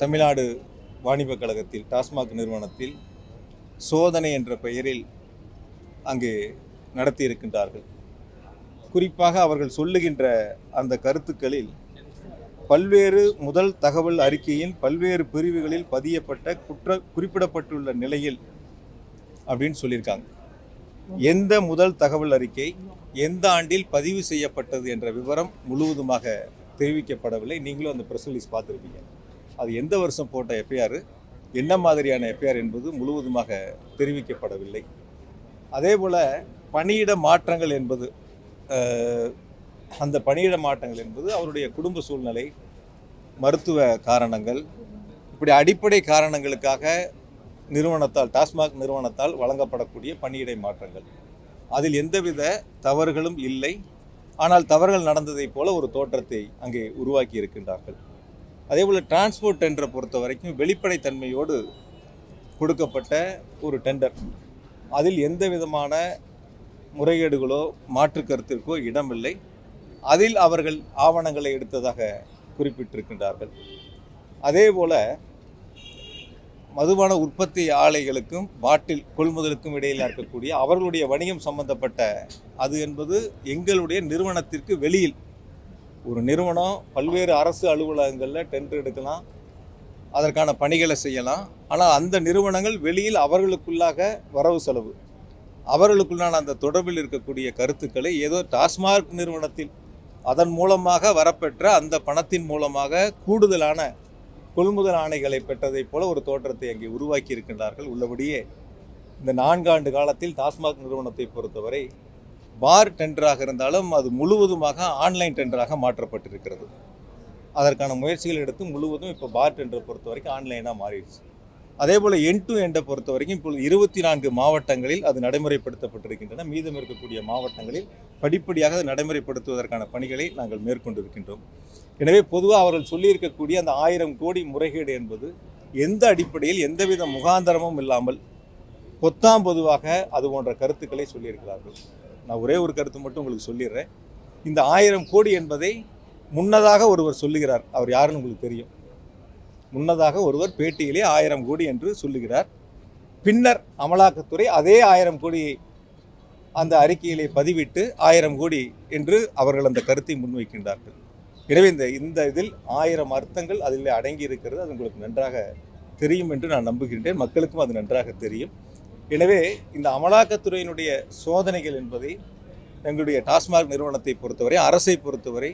தமிழ்நாடு வாணிபக் கழகத்தில் டாஸ்மாக் நிறுவனத்தில் சோதனை என்ற பெயரில் அங்கு நடத்தியிருக்கின்றார்கள். குறிப்பாக அவர்கள் சொல்லுகின்ற அந்த கருத்துக்களில் பல்வேறு முதல் தகவல் அறிக்கையின் பல்வேறு பிரிவுகளில் பதியப்பட்ட குற்ற குறிப்பிடப்பட்டுள்ள நிலையில் அப்படின்னு சொல்லியிருக்காங்க. எந்த முதல் தகவல் அறிக்கை எந்த ஆண்டில் பதிவு செய்யப்பட்டது என்ற விவரம் முழுவதுமாக தெரிவிக்கப்படவில்லை. நீங்களும் அந்த ப்ரெஸ் ரிலீஸ் பார்த்துருப்பீங்க. அது எந்த வருஷம் போட்ட எஃப்ஐஆர் என்ன மாதிரியான எஃப்ஐஆர் என்பது முழுவதுமாக தெரிவிக்கப்படவில்லை. அதே போல் பணியிட மாற்றங்கள் என்பது அந்த பணியிட மாற்றங்கள் என்பது அவருடைய குடும்ப சூழ்நிலை மருத்துவ காரணங்கள் இப்படி அடிப்படை காரணங்களுக்காக நிறுவனத்தால் டாஸ்மாக் நிறுவனத்தால் வழங்கப்படக்கூடிய பணியிடை மாற்றங்கள். அதில் எந்தவித தவறுகளும் இல்லை. ஆனால் தவறுகள் நடந்ததைப் போல ஒரு தோற்றத்தை அங்கே உருவாக்கி இருக்கின்றார்கள். அதேபோல் டிரான்ஸ்போர்ட் டெண்டரை பொறுத்த வரைக்கும் வெளிப்படைத்தன்மையோடு கொடுக்கப்பட்ட ஒரு டெண்டர் அதில் எந்த விதமான முறைகேடுகளோ மாற்று கருத்திற்கோ இடமில்லை. அதில் அவர்கள் ஆவணங்களை எடுத்ததாக குறிப்பிட்டிருக்கின்றார்கள். அதே போல் மதுபான உற்பத்தி ஆலைகளுக்கும் பாட்டில் கொள்முதலுக்கும் இடையில் இருக்கக்கூடிய அவர்களுடைய வணிகம் சம்பந்தப்பட்ட அது என்பது எங்களுடைய நிறுவனத்திற்கு வெளியில் ஒரு நிறுவனம் பல்வேறு அரசு அலுவலகங்களில் டெண்டர் எடுக்கலாம். அதற்கான பணிகளை செய்யலாம். ஆனால் அந்த நிறுவனங்கள் வெளியில் அவர்களுக்குள்ளாக வரவு செலவு. அவர்களுக்குள்ளான அந்த தொடர்பில் இருக்கக்கூடிய கருத்துக்களை ஏதோ டாஸ்மாக் நிறுவனத்தில் அதன் மூலமாக வரப்பெற்ற அந்த பணத்தின் மூலமாக கூடுதலான கொள்முதல் ஆணைகளை பெற்றதைப் போல ஒரு தோற்றத்தை அங்கே உருவாக்கி இருக்கின்றார்கள். உள்ளபடியே இந்த நான்காண்டு காலத்தில் டாஸ்மாக் நிறுவனத்தை பொறுத்தவரை பார் டெண்டராக இருந்தாலும் அது முழுவதுமாக ஆன்லைன் டெண்டராக மாற்றப்பட்டிருக்கிறது. அதற்கான முயற்சிகள் எடுத்து முழுவதும் இப்போ பார் டெண்டரை பொறுத்த வரைக்கும் ஆன்லைனாக மாறிடுச்சு. அதே போல் என் டு எண்டை பொறுத்த வரைக்கும் இப்பொழுது இருபத்தி நான்கு மாவட்டங்களில் அது நடைமுறைப்படுத்தப்பட்டிருக்கின்றன. மீதம் இருக்கக்கூடிய மாவட்டங்களில் படிப்படியாக அது நடைமுறைப்படுத்துவதற்கான பணிகளை நாங்கள் மேற்கொண்டிருக்கின்றோம் எனவே பொதுவாக அவர்கள் சொல்லியிருக்கக்கூடிய அந்த ஆயிரம் கோடி முறைகேடு என்பது எந்த அடிப்படையில் எந்தவித முகாந்தரமும் இல்லாமல் பொத்தாம் பொதுவாக அது போன்ற கருத்துக்களை சொல்லியிருக்கிறார்கள். நான் ஒரே ஒரு கருத்து மட்டும் உங்களுக்கு சொல்லிடுறேன். இந்த ஆயிரம் கோடி என்பதை முன்னதாக ஒருவர் சொல்லுகிறார். அவர் யாருன்னு உங்களுக்கு தெரியும். முன்னதாக ஒருவர் பேட்டியிலே ஆயிரம் கோடி என்று சொல்லுகிறார். பின்னர் அமலாக்கத்துறை அதே ஆயிரம் கோடியை அந்த அறிக்கையிலே பதிவிட்டு ஆயிரம் கோடி என்று அவர்கள் அந்த கருத்தை முன்வைக்கின்றார்கள். எனவே இந்த இந்த இதில் ஆயிரம் அர்த்தங்கள் அதில் அடங்கி இருக்கிறது அது உங்களுக்கு நன்றாக தெரியும் என்று நான் நம்புகின்றேன். மக்களுக்கும் அது நன்றாக தெரியும். எனவே இந்த அமலாக்கத்துறையினுடைய சோதனைகள் என்பதை எங்களுடைய டாஸ்மாக் நிறுவனத்தை பொறுத்தவரை அரசை பொறுத்தவரை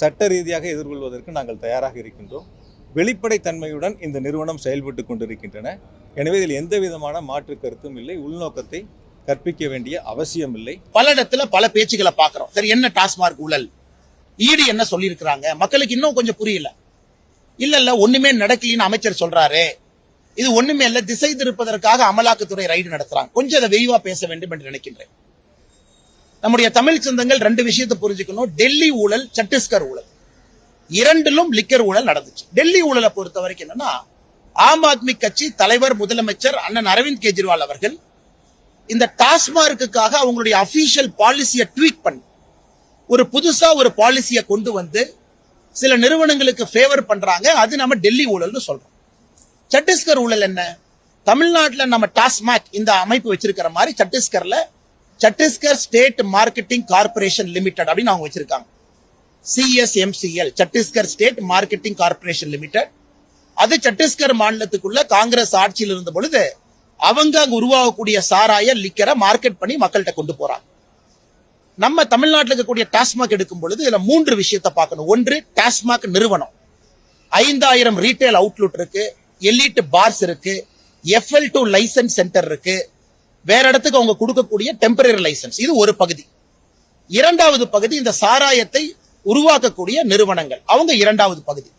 சட்ட ரீதியாக எதிர்கொள்வதற்கு நாங்கள் தயாராக இருக்கின்றோம். வெளிப்படைத்தன்மையுடன் இந்த நிறுவனம் செயல்பட்டு கொண்டிருக்கின்றன. எனவே இதில் எந்த விதமான மாற்று கருத்தும் இல்லை. உள்நோக்கத்தை கற்பிக்க வேண்டிய அவசியம் இல்லை. பல இடத்துல பல பேச்சுகளை பாக்குறோம் சரி என்ன டாஸ்மார்க் ஊழல்? ஈடு என்ன சொல்லியிருக்கிறாங்க? மக்களுக்கு இன்னும் கொஞ்சம் புரியல. இல்ல இல்ல ஒண்ணுமே நடக்கலின்னு அமைச்சர் சொல்றாரு. இது ஒண்ணுமே இல்ல திசை திருப்பதற்காக அமலாக்கத்துறை ரைடு நடத்துறாங்க. கொஞ்சம் அதை விரிவா பேச வேண்டும் என்று நினைக்கின்றேன். நம்முடைய தமிழ் சொந்தங்கள் ரெண்டு விஷயத்தை புரிஞ்சுக்கணும். டெல்லி ஊழல் சத்தீஸ்கர் ஊழல். இரண்டிலும் லிக்கர் ஊழல் நடந்துச்சு. டெல்லி ஊழலை பொறுத்த வரைக்கும் என்னன்னா ஆம் ஆத்மி கட்சி தலைவர் முதலமைச்சர் அண்ணன் அரவிந்த் கெஜ்ரிவால் அவர்கள் இந்த டாஸ்மார்க்குக்காக அவங்களுடைய அபிஷியல் பாலிசியை ட்வீட் பண்ணி ஒரு புதுசா ஒரு பாலிசியை கொண்டு வந்து சில நிறுவனங்களுக்கு ஃபேவர் பண்றாங்க. அது நம்ம டெல்லி ஊழல்னு சொல்றோம். சத்தீஸ்கர் ஊழல் என்ன? தமிழ்நாட்டில் நம்ம டாஸ்மாக் இந்த அமைப்பு வச்சிருக்கிற மாதிரி சத்தீஸ்கர்ல Chhattisgarh state marketing corporation limited அப்படின்னு அவங்க வச்சிருக்காங்க. CSMCL Chhattisgarh state marketing corporation limited. அது சத்தீஸ்கர் மாநிலத்துக்குள்ள காங்கிரஸ் ஆட்சியில் இருந்த பொழுது அவங்க அங்க உருவாகக்கூடிய சாராய லிக்கரை மார்க்கெட் பண்ணி மக்கள்கிட்ட கொண்டு போறாங்க. நம்ம தமிழ்நாட்டில் இருக்கக்கூடிய டாஸ்மாக் எடுக்கும் பொழுது இதுல மூன்று விஷயத்தை பார்க்கணும். ஒன்று டாஸ்மாக் நிறுவனம். ஐந்தாயிரம் ரீட்டைல் அவுட்லெட் இருக்கு. எலிட் பார்ஸ் இருக்கு. எஃப்எல் டூ லைசன்ஸ் சென்டர் இருக்கு. வேற இடத்துக்கு அவங்க கொடுக்கக்கூடிய டெம்பரரி லைசன்ஸ் இது ஒரு பகுதி. இரண்டாவது பகுதி இந்த சாராயத்தை உருவாக்கக்கூடிய நிறுவனங்கள். அவங்க இரண்டாவது பகுதி.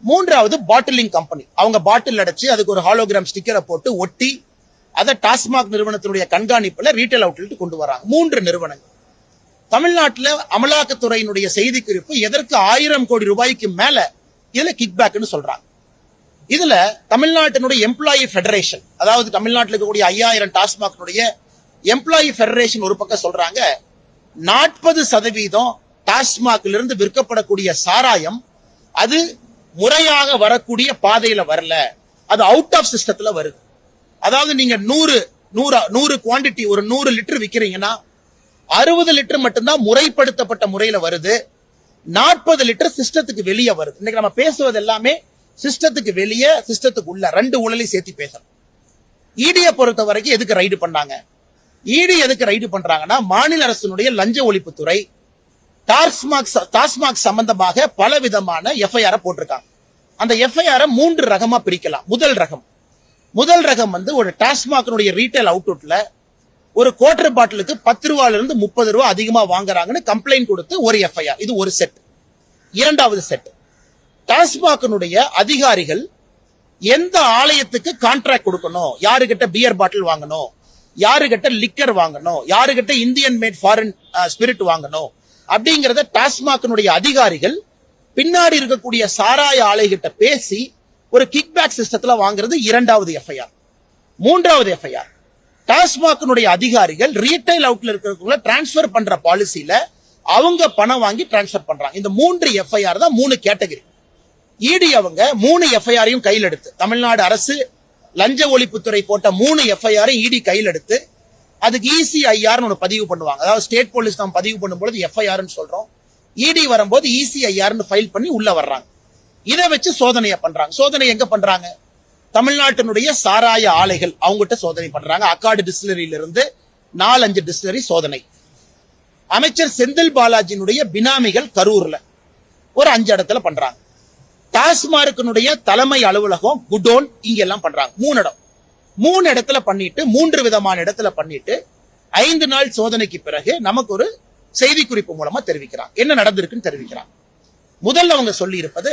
மூன்றாவது பாட்டிலிங் கம்பெனி அவங்க பாட்டில் அடைச்சு அதுக்கு ஒரு ஹாலோகிராம் ஸ்டிக்கரை போட்டு ஒட்டி அதை டாஸ்மாக் நிறுவனத்தினுடைய கண்காணிப்புல ரீட்டைல் அவுட்லெட் கொண்டு வராங்க. மூன்று நிறுவனங்கள். தமிழ்நாட்டில் அமலாக்கத்துறையினுடைய செய்தி குறிப்பு எதற்கு ஆயிரம் கோடி ரூபாய்க்கு மேல? இதுல கிக் பேக்னு சொல்றாங்க. இதுல தமிழ்நாட்டினுடைய எம்ப்ளாயி ஃபெடரேஷன் அதாவது தமிழ்நாட்டில் இருக்கக்கூடிய ஐயாயிரம் டாஸ்மாக்னுடைய எம்ப்ளாயி ஃபெடரேஷன் ஒரு பக்கம் சொல்றாங்க நாற்பது சதவீதம் டாஸ்மாக்ல இருந்து விற்கப்படக்கூடிய சாராயம் அது முறையாக வரக்கூடிய பாதையில வரல. அது அவுட் ஆஃப் சிஸ்டத்துல வருது. அதாவது நீங்க நூறு நூறு நூறு குவான்டிட்டி ஒரு நூறு லிட்டர் விக்கிறீங்கன்னா அறுபது லிட்டர் மட்டும்தான் முறைப்படுத்தப்பட்ட முறையில வருது. நாற்பது லிட்டர் சிஸ்டத்துக்கு வெளியே வருது. இன்னைக்கு நம்ம பேசுவது எல்லாமே சிஸ்டத்துக்கு வெளியே சிஸ்டத்துக்கு உள்ள ரெண்டு ஊழலையும் சேர்த்து பேசணும். இடியை பொறுத்த வரைக்கும் எதுக்கு ரைடு பண்ணாங்க? இடி எதுக்கு ரைடு பண்றாங்கன்னா மாநில அரசினுடைய லஞ்ச ஒழிப்புத்துறை டாஸ்மாக் டாஸ்மாக் சம்பந்தமாக பல விதமான எஃப்ஐஆர் போட்டிருக்காங்க. அந்த எஃப்ஐஆர் மூன்று ரகமா பிரிக்கலாம். முதல் ரகம். முதல் ரகம் வந்து ஒரு டாஸ்மாக்னுடைய ரீட்டைல் அவுட்லெட்ல ஒரு குவார்டர் பாட்டிலுக்கு பத்து ரூபாயில இருந்து முப்பது ரூபா அதிகமா வாங்குறாங்கன்னு கம்ப்ளைண்ட் கொடுத்து ஒரு எஃப்ஐஆர் இது ஒரு செட் இரண்டாவது செட் டாஸ்மாகனுடைய அதிகாரிகள் எந்த ஆலயத்துக்கு கான்ட்ராக்ட் கொடுக்கணும்? யாருகிட்ட பியர் பாட்டில் வாங்கணும்? யாருகிட்ட லிக்கர் வாங்கணும்? யாருகிட்ட இந்தியன் மேட் ஃபாரின் ஸ்பிரிட் வாங்கணும்? அப்படிங்கறத டாஸ்மாக்னுடைய அதிகாரிகள் பின்னாடி இருக்கக்கூடிய சாராய ஆலைகிட்ட பேசி ஒரு கிக்பேக் சிஸ்டத்துல வாங்குறது இரண்டாவது எஃப்ஐஆர் மூன்றாவது எஃப்ஐஆர் டாஸ்மாகனுடைய அதிகாரிகள் ரீட்டைல் அவுட்ல இருக்கிறவங்கள டிரான்ஸ்பர் பண்ற பாலிசியில அவங்க பணம் வாங்கி டிரான்ஸ்பர் பண்றாங்க. இந்த மூன்று எஃப்ஐஆர் தான் மூணு கேட்டகரி இடி அவங்க மூணு எஃப்ஐஆரையும் கையில் எடுத்து தமிழ்நாடு அரசு லஞ்ச ஒழிப்புத்துறை போட்ட மூணு எஃப்ஐஆரையும் இடி கையில் எடுத்து அதுக்கு இசிஐஆர்னு ஒன்று பதிவு பண்ணுவாங்க. அதாவது ஸ்டேட் போலீஸ் நம்ம பதிவு பண்ணும்போது எஃப்ஐஆர்னு சொல்றோம். இடி வரும்போது இசிஐஆர்னு ஃபைல் பண்ணி உள்ள வர்றாங்க. இதை வச்சு சோதனையை பண்றாங்க. சோதனை எங்க பண்றாங்க? தமிழ்நாட்டினுடைய சாராய ஆலைகள் அவங்ககிட்ட சோதனை பண்றாங்க. அக்காடு டிஸ்டிலரியிலிருந்து நாலஞ்சு டிஸ்டிலரி சோதனை. அமைச்சர் செந்தில் பாலாஜியினுடைய பினாமிகள் கரூர்ல ஒரு அஞ்சு இடத்துல பண்றாங்க. டாஸ்மார்க்கினுடைய தலைமை அலுவலகம் குடோன் இங்க எல்லாம் பண்றாங்க. மூணு இடம். மூணு இடத்துல பண்ணிட்டு மூன்று விதமான இடத்துல பண்ணிட்டு ஐந்து நாள் சோதனைக்கு பிறகு நமக்கு ஒரு செய்தி குறிப்பு மூலமா தெரிவிக்கிறாங்க என்ன நடந்திருக்குன்னு தெரிவிக்கிறாங்க முதல்ல அவங்க சொல்லி இருப்பது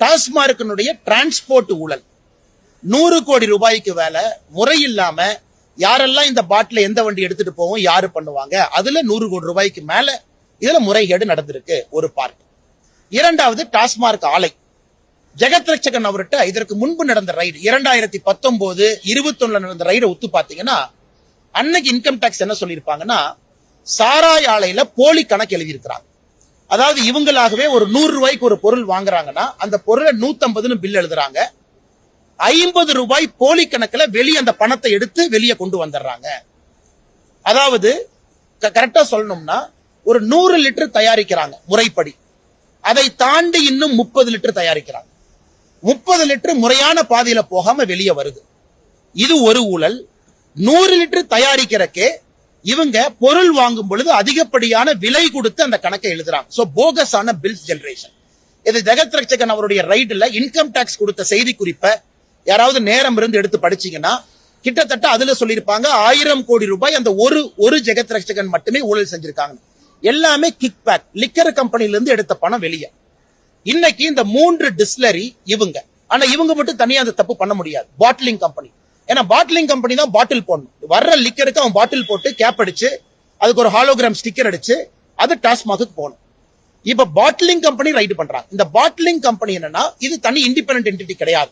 டாஸ்மார்க்கினுடைய டிரான்ஸ்போர்ட் ஊழல். நூறு கோடி ரூபாய்க்கு வேலை முறை இல்லாம யாரெல்லாம் இந்த பாட்டில எந்த வண்டி எடுத்துட்டு போவோம் யாரு பண்ணுவாங்க? அதுல நூறு கோடி ரூபாய்க்கு மேல இதுல முறைகேடு நடந்திருக்கு. ஒரு பார்ட் இரண்டாவது டாஸ்மார்க் ஆலை. ஜெகத் ரட்சகன் அவர்கிட்ட இதற்கு முன்பு நடந்த ரைடு இரண்டாயிரத்தி பத்தொன்பது இருபத்தொன்னு நடந்த ரைடை ஒத்து பார்த்தீங்கன்னா அன்னைக்கு இன்கம் டேக்ஸ் என்ன சொல்லியிருப்பாங்கன்னா சாராய் ஆலையில போலி கணக்கு எழுதியிருக்கிறாங்க. அதாவது இவங்களாகவே ஒரு நூறு ரூபாய்க்கு ஒரு பொருள் வாங்குறாங்கன்னா அந்த பொருளை நூத்தம்பதுன்னு பில் எழுதுறாங்க. ஐம்பது ரூபாய் போலி கணக்குல வெளியே அந்த பணத்தை எடுத்து வெளியே கொண்டு வந்துடுறாங்க. அதாவது கரெக்டா சொல்லணும்னா ஒரு நூறு லிட்டர் தயாரிக்கிறாங்க முறைப்படி. அதை தாண்டி இன்னும் முப்பது லிட்டர் தயாரிக்கிறாங்க முப்பது லிட்டர் முறையான பாதையில போகாம வெளியே வருது. இது ஒரு ஊழல். நூறு லிட்டர் தயாரிக்கிறக்கே இவங்க பொருள் வாங்கும் பொழுது அதிகப்படியான விலை கொடுத்து அந்த கணக்கை எழுதுறாங்க சோ போகஸ் ஆன பில்ஸ் ஜெனரேஷன் இது ஜெகத் ரட்சகன் அவருடைய ரைடுல இன்கம் டாக்ஸ் கொடுத்த செய்தி குறிப்பை யாராவது நேரம் இருந்து எடுத்து படிச்சீங்கன்னா கிட்டத்தட்ட அதுல சொல்லியிருப்பாங்க ஆயிரம் கோடி ரூபாய் அந்த ஒரு ஒரு ஜெகத் ரட்சகன் மட்டுமே ஊழல் செஞ்சிருக்காங்க எல்லாமே கிக் பேக் லிக்கர் கம்பெனில இருந்து எடுத்த பணம் வெளியே. இன்னைக்கு இந்த மூன்று டிஸ்லரி இவங்க. ஆனா இவங்க மட்டும் தனியா அந்த தப்பு பண்ண முடியாது. பாட்டிலிங் கம்பெனி ஏன்னா பாட்டிலிங் கம்பெனி தான் பாட்டில் போடணும். வர்ற லிக்கருக்கு அவன் பாட்டில் போட்டு கேப் அடிச்சு அதுக்கு ஒரு ஹாலோகிராம் ஸ்டிக்கர் அடிச்சு அது டாஸ்மாக்கு போகணும். இப்ப பாட்டிலிங் கம்பெனி ரைடு பண்றாங்க. இந்த பாட்டிலிங் கம்பெனி என்னன்னா இது தனி இண்டிபெண்டன்ட் என்டிட்டி கிடையாது.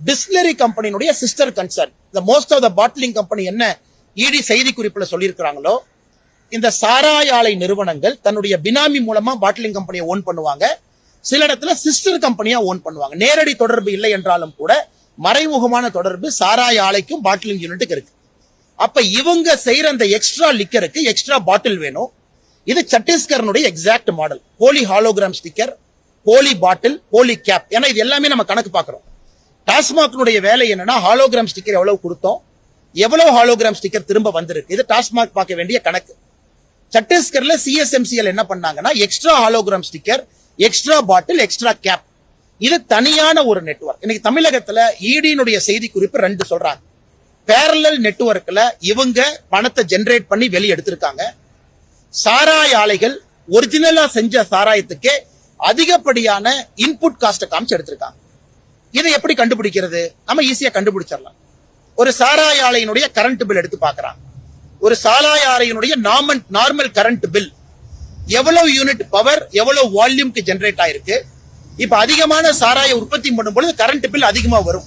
டிஸ்லரி கம்பெனியினுடைய சிஸ்டர் கன்சர்ன் இந்த most of the bottling company என்ன? இடி செய்தி குறிப்புல சொல்லியிருக்கிறாங்களோ இந்த சாராய ஆலை நிறுவனங்கள் தன்னுடைய பினாமி மூலமா பாட்டிலிங் கம்பெனியை ஓன் பண்ணுவாங்க. சில இடத்துல சிஸ்டர் கம்பெனியா ஓன் பண்ணுவாங்க. நேரடி தொடர்பு இல்லை என்றாலும் கூட மறைமுகமான தொடர்பு சாராய ஆலைக்கும் பாட்டிலிங் யூனிட்டுக்கு இருக்கு. அப்ப இவங்க செய்யற அந்த எக்ஸ்ட்ரா லிக்கருக்கு எக்ஸ்ட்ரா பாட்டில் வேணும். இது சத்தீஸ்கரனுடைய எக்ஸாக்ட் மாடல் போலி ஹாலோகிராம் ஸ்டிக்கர் போலி பாட்டில் போலி கேப் ஏன்னா இது எல்லாமே நம்ம கணக்கு பார்க்கறோம். டாஸ்மாக்னுடைய வேலை என்னன்னா ஹாலோகிராம் ஸ்டிக்கர் எவ்வளவு கொடுத்தோம் எவ்வளவு ஹாலோகிராம் ஸ்டிக்கர் திரும்ப வந்திருக்கு. இது டாஸ்மாக் பார்க்க வேண்டிய கணக்கு. சத்தீஸ்கர்ல சிஎஸ்எம்சிஎல் என்ன பண்ணாங்கன்னா extra hologram sticker extra bottle extra cap இது தனியான ஒரு நெட்வொர்க் இன்னைக்கு தமிழகத்துல இடியினுடைய செய்தி குறிப்பு ரெண்டு சொல்றாங்க. பேரலல் நெட்வொர்க்ல இவங்க பணத்தை ஜெனரேட் பண்ணி வெளியே எடுத்திருக்காங்க. சாராய ஆலைகள் ஒரிஜினலா செஞ்ச சாராயத்துக்கே அதிகப்படியான இன்புட் காஸ்ட காமிச்சு எடுத்திருக்காங்க. இதை எப்படி கண்டுபிடிக்கிறது? நம்ம ஈஸியா கண்டுபிடிச்சிடலாம். ஒரு சாராய ஆலையினுடைய கரண்ட் பில் எடுத்து பாக்குறாங்க ஒரு சாராய ஆலையினுடைய நார்மல் நார்மல் கரண்ட் பில் எவ்வளவு யூனிட் பவர் எவ்வளவு வால்யூம்க்கு ஜென்ரேட் ஆயிருக்கு? இப்ப அதிகமான சாராய உற்பத்தி பண்ணும் பொழுது கரண்ட் பில் அதிகமா வரும்.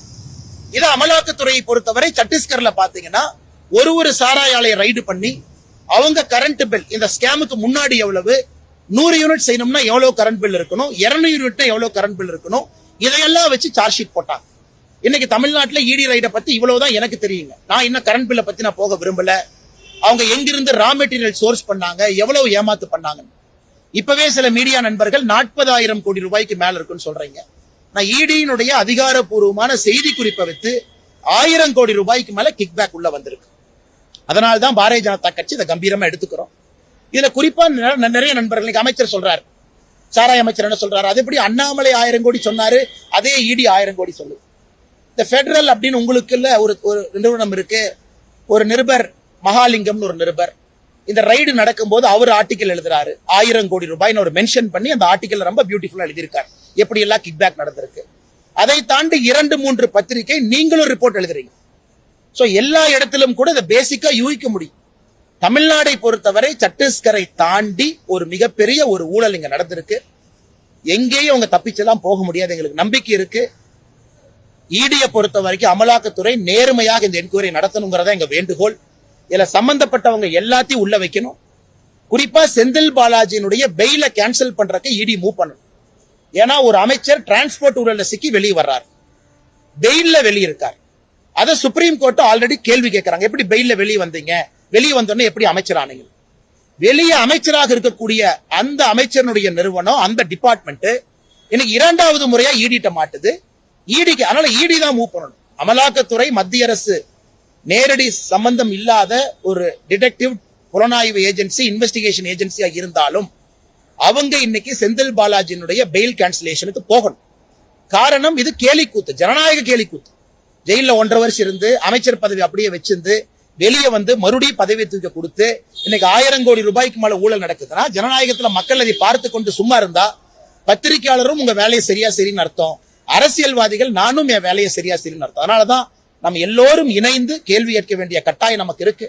இதை அமலாக்கத்துறையை பொறுத்தவரை சத்தீஸ்கர்ல பாத்தீங்கன்னா ஒரு ஒரு சாராய ஆலையை ரைடு பண்ணி அவங்க கரண்ட் பில் இந்த ஸ்கேமுக்கு முன்னாடி எவ்வளவு? நூறு யூனிட் செய்யணும்னா எவ்வளவு கரண்ட் பில் இருக்கணும்? இருநூறு யூனிட்னா எவ்வளவு கரண்ட் பில் இருக்கணும்? இதையெல்லாம் வச்சு சார்ஜ் ஷீட் போட்டாங்க. இன்னைக்கு தமிழ்நாட்டுல இடி ரைடை பத்தி இவ்வளவுதான் எனக்கு தெரியுங்க. நான் இன்னும் கரண்ட் பில்லை பத்தி நான் போக விரும்பல. அவங்க எங்கிருந்து ரா மெட்டீரியல் சோர்ஸ் பண்ணாங்க எவ்வளவு ஏமாத்து பண்ணாங்கன்னு. இப்பவே சில மீடியா நண்பர்கள் நாற்பதாயிரம் கோடி ரூபாய்க்கு மேல இருக்குன்னு சொல்றீங்க. நான் இடியினுடைய அதிகாரப்பூர்வமான செய்தி குறிப்பை வைத்து ஆயிரம் கோடி ரூபாய்க்கு மேல கிக் பேக் உள்ள வந்திருக்கு. அதனால தான் பாரதிய ஜனதா கட்சி இதை கம்பீரமா எடுத்துக்கிறோம். இதுல குறிப்பா நிறைய நண்பர்கள் அமைச்சர் சொல்றாரு. சாராய அமைச்சர் என்ன சொல்றாரு? அது எப்படி அண்ணாமலை ஆயிரம் கோடி சொன்னாரு அதே இடி ஆயிரம் கோடி சொல்லு. இந்த ஃபெடரல் அப்படின்னு உங்களுக்கு இல்ல ஒரு ஒரு நிறுவனம் இருக்கு ஒரு நிருபர் மகாலிங்கம்னு ஒரு நிருபர். இந்த ரைடு நடக்கும்போது அவர் ஆர்டிக்கல் எழுதுறாரு. ஆயிரம் கோடி ரூபாய்னு ஒரு மென்ஷன் பண்ணி அந்த ஆர்டிக்கல் ரொம்ப பியூட்டிஃபுல்லா எழுதியிருக்கார். எப்படி எல்லாம் கிக் பேக் நடந்திருக்கு. அதை தாண்டி இரண்டு மூன்று பத்திரிகை நீங்களும் ரிப்போர்ட் எழுதுறீங்க. சோ எல்லா இடத்திலும் கூட இதை பேசிக்கா யூகிக்க முடியும். தமிழ்நாடை பொறுத்தவரை சத்தீஸ்கரை தாண்டி ஒரு மிகப்பெரிய ஒரு ஊழல் இங்க நடந்திருக்கு. எங்கேயும் அவங்க தப்பிச்செல்லாம் போக முடியாது. எங்களுக்கு நம்பிக்கை இருக்கு. E ஈடியை பொறுத்த வரைக்கும் அமலாக்கத்துறை நேர்மையாக இந்த என்கொயரி நடத்தணுங்கிறதா எங்க வேண்டுகோள். இதுல சம்பந்தப்பட்டவங்க எல்லாத்தையும் உள்ள வைக்கணும். குறிப்பா செந்தில் பாலாஜியினுடைய பெயில கேன்சல் பண்றதுக்கு இடி மூவ் பண்ணணும். ஏன்னா ஒரு அமைச்சர் டிரான்ஸ்போர்ட் ஊழல சிக்கி வெளியே வர்றார். பெயில்ல வெளியிருக்கார். அதை சுப்ரீம் கோர்ட் ஆல்ரெடி கேள்வி கேட்கறாங்க. எப்படி பெயில்ல வெளியே வந்தீங்க? வெளியே வந்தோடனே எப்படி அமைச்சர் ஆனீங்க? வெளியே அமைச்சராக இருக்கக்கூடிய அந்த அமைச்சருடைய நிறுவனம் அந்த டிபார்ட்மெண்ட் இன்னைக்கு இரண்டாவது முறையா ஈடிட்ட மாட்டுது. ஈடிக்கு அதனால ஈடி தான் மூவ் பண்ணணும். அமலாக்கத்துறை மத்திய அரசு நேரடி சம்பந்தம் இல்லாத ஒரு டிடெக்டிவ் புலனாய்வு ஏஜென்சி இன்வெஸ்டிகேஷன் ஏஜென்சியா இருந்தாலும் அவங்க இன்னைக்கு செந்தில் பாலாஜியினுடைய பெயில் கேன்சலேஷனுக்கு போகணும். காரணம் இது கேலிக்கூத்து ஜனநாயக கேலிக்கூத்து. ஜெயில ஒன்றரை வருஷம் இருந்து அமைச்சர் பதவி அப்படியே வச்சிருந்து வெளியே வந்து மறுபடியும் பதவி தூக்க கொடுத்து இன்னைக்கு ஆயிரம் கோடி ரூபாய்க்கு மேல ஊழல் நடக்குதுன்னா ஜனநாயகத்துல மக்கள் அதை பார்த்து கொண்டு சும்மா இருந்தா பத்திரிகையாளரும் உங்க வேலையை சரியா சரின்னு அர்த்தம். அரசியல்வாதிகள் நானும் என் வேலையை சரியா சரின்னு அர்த்தம். அதனாலதான் நம்ம எல்லோரும் இணைந்து கேள்வி கேட்க வேண்டிய கட்டாயம் நமக்கு இருக்கு.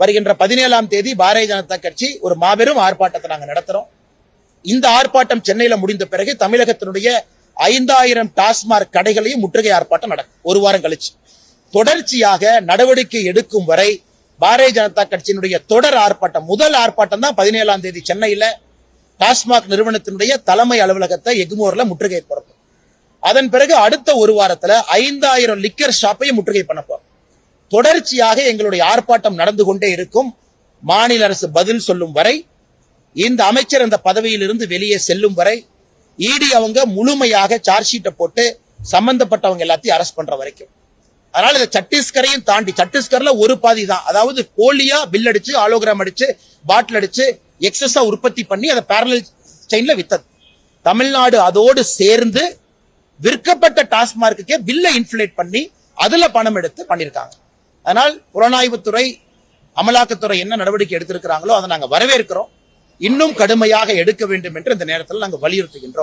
வருகின்ற பதினேழாம் தேதி பாரதிய ஜனதா கட்சி ஒரு மாபெரும் ஆர்ப்பாட்டத்தை நாங்கள் நடத்துறோம். இந்த ஆர்ப்பாட்டம் சென்னையில முடிந்த பிறகு தமிழகத்தினுடைய ஐந்தாயிரம் டாஸ்மார்க் கடைகளையும் முற்றுகை ஆர்ப்பாட்டம் நடக்கும். ஒரு வாரம் கழிச்சு. தொடர்ச்சியாக நடவடிக்கை எடுக்கும் வரை பாரதிய ஜனதா கட்சியினுடைய தொடர் ஆர்ப்பாட்டம் முதல் ஆர்ப்பாட்டம் தான் பதினேழாம் தேதி சென்னையில டாஸ்மாக் நிறுவனத்தினுடைய தலைமை அலுவலகத்தை எக்மோர்ல முற்றுகை போறோம். அதன் பிறகு அடுத்த ஒரு வாரத்துல ஐந்தாயிரம் லிக்கர் ஷாப்பையும் முற்றுகை பண்ண போறோம். தொடர்ச்சியாக எங்களுடைய ஆர்ப்பாட்டம் நடந்து கொண்டே இருக்கும். மாநில அரசு பதில் சொல்லும் வரை இந்த அமைச்சர் அந்த பதவியிலிருந்து வெளியே செல்லும் வரை இடி அவங்க முழுமையாக சார்ஜ் ஷீட்டை போட்டு சம்பந்தப்பட்டவங்க எல்லாத்தையும் அரெஸ்ட் பண்ற வரைக்கும். அதனால இந்த சத்தீஸ்கரையும் தாண்டி சத்தீஸ்கர்ல ஒரு பாதி தான். அதாவது போலியா பில் அடிச்சு ஆலோகிராம் அடிச்சு பாட்டில் அடிச்சு எக்ஸஸா உற்பத்தி பண்ணி அதை பேரலல் செயின்ல வித்தது. தமிழ்நாடு அதோடு சேர்ந்து விற்கப்பட்ட டாஸ்மார்க்குக்கே பில்லை இன்ஃபிளேட் பண்ணி அதுல பணம் எடுத்து பண்ணிருக்காங்க அதனால் புலனாய்வுத்துறை அமலாக்கத்துறை என்ன நடவடிக்கை எடுத்திருக்கிறாங்களோ அதை நாங்க வரவேற்கிறோம். இன்னும் கடுமையாக எடுக்க வேண்டும் என்று இந்த நேரத்தில் நாங்கள் வலியுறுத்துகின்றோம்.